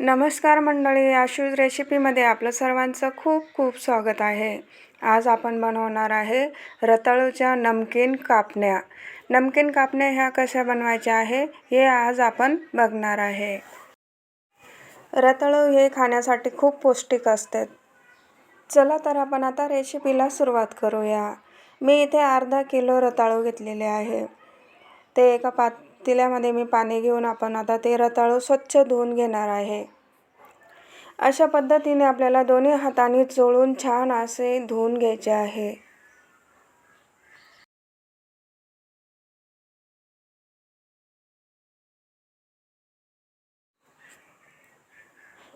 नमस्कार मंडळी आशूज रेसिपीमध्ये आपलं सर्वांचं खूप खूप स्वागत आहे. आज आपण बनवणार आहे रताळूच्या नमकीन कापण्या. नमकीन कापण्या ह्या कशा बनवायच्या आहे हे आज आपण बघणार आहे. रताळू हे खाण्यासाठी खूप पौष्टिक असते. चला तर आपण आता रेसिपीला सुरुवात करूया. मी इथे अर्धा किलो रताळू घेतलेले आहे. ते एका पात तिल्यामध्ये मी पाणी घेऊन आपण आता ते रताळू स्वच्छ धुवून घेणार आहे. अशा पद्धतीने आपल्याला दोन्ही हाताने चोळून छान असे धुवून घ्यायचे आहे.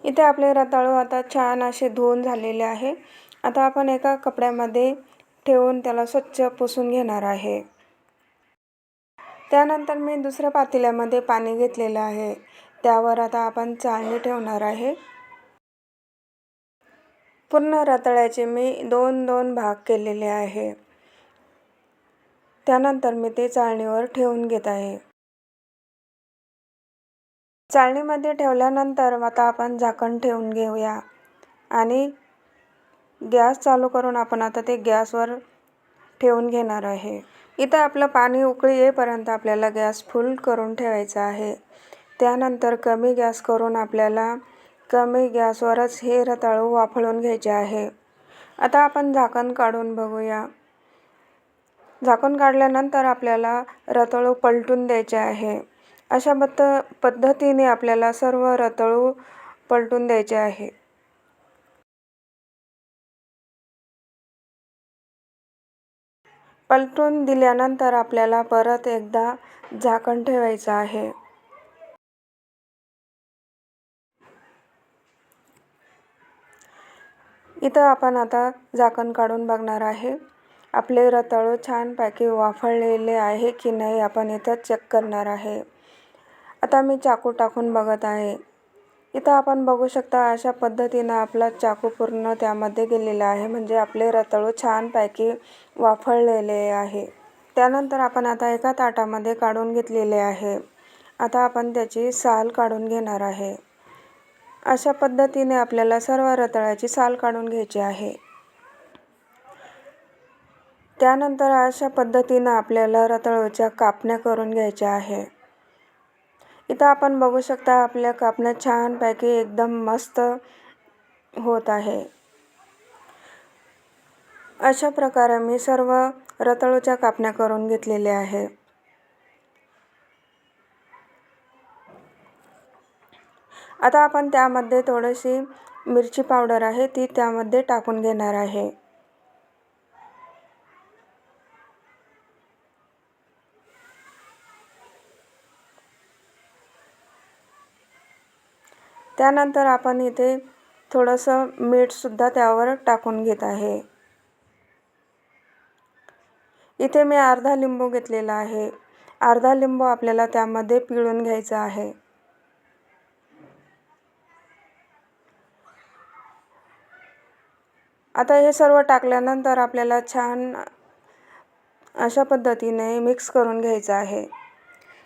इथे आपले रताळू आता छान असे धुवून झालेले आहे. आता आपण एका कपड्यामध्ये ठेवून त्याला स्वच्छ पुसून घेणार आहे. त्यानंतर मी दुसऱ्या पातेल्यामध्ये पाणी घेतलेलं आहे. त्यावर आता आपण चाळणी ठेवणार आहे. पूर्ण रताळ्याचे मी दोन दोन भाग केलेले आहे. त्यानंतर मी ते चाळणीवर ठेवून घेत आहे. चाळणीमध्ये ठेवल्यानंतर आता आपण झाकण ठेवून घेऊया. आणि गॅस चालू करून आपण आता ते गॅसवर ठेवून घेणार आहे. इथं आपलं पाणी उकळी येईपर्यंत आपल्याला गॅस फुल करून ठेवायचा आहे. त्यानंतर कमी गॅस करून आपल्याला कमी गॅसवरच हे रताळू वाफळून घ्यायचे आहे. आता आपण झाकण काढून बघूया. झाकण काढल्यानंतर आपल्याला रताळू पलटून द्यायचे आहे. अशा पद्ध पद्धतीने आपल्याला सर्व रताळू पलटून द्यायचे आहे. पलटून दिल्यानंतर आपल्याला परत एकदा झाकण ठेवायचं आहे. इथं आपण आता झाकण काढून बघणार आहे. आपले रताळू छानपैकी वाफळलेले आहे की नाही आपण इथं चेक करणार आहे. आता मी चाकू टाकून बघत आहे. इथं आपण बघू शकता अशा पद्धतीनं आपला चाकू पूर्ण त्यामध्ये गेलेला आहे. म्हणजे आपले रताळू छानपैकी वाफळलेले आहे. त्यानंतर आपण आता एका ताटामध्ये काढून घेतलेले आहे. आता आपण त्याची साल काढून घेणार आहे. अशा पद्धतीने आपल्याला सर्व रताळ्याची साल काढून घ्यायची आहे. त्यानंतर अशा पद्धतीनं आपल्याला रताळूच्या कापण्या करून घ्यायच्या आहे. इथं आपण बघू शकता आपल्या कापण्या छानपैकी एकदम मस्त होत आहे. अशा प्रकारे मी सर्व रताळूच्या कापण्या करून घेतलेल्या आहे. आता आपण त्यामध्ये थोडीशी मिरची पावडर आहे ती त्यामध्ये टाकून घेणार आहे. त्यानंतर आपण इथे थोडंसं मीठसुद्धा त्यावर टाकून घेत आहे. इथे मी अर्धा लिंबू घेतलेला आहे. अर्धा लिंबू आपल्याला त्यामध्ये पिळून घ्यायचा आहे. आता हे सर्व टाकल्यानंतर आपल्याला छान अशा पद्धतीने मिक्स करून घ्यायचं आहे.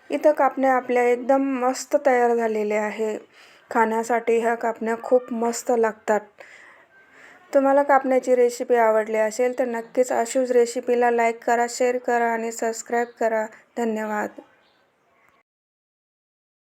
इथं कापण्या आपल्या एकदम मस्त तयार झालेले आहे. खाण्यासाठी ह्या कापण्या खूप मस्त लागतात. तुम्हाला कापण्याची रेसिपी आवडली असेल तर नक्कीच अशीच रेसिपीला लाईक करा शेअर करा आणि सबस्क्राईब करा. धन्यवाद.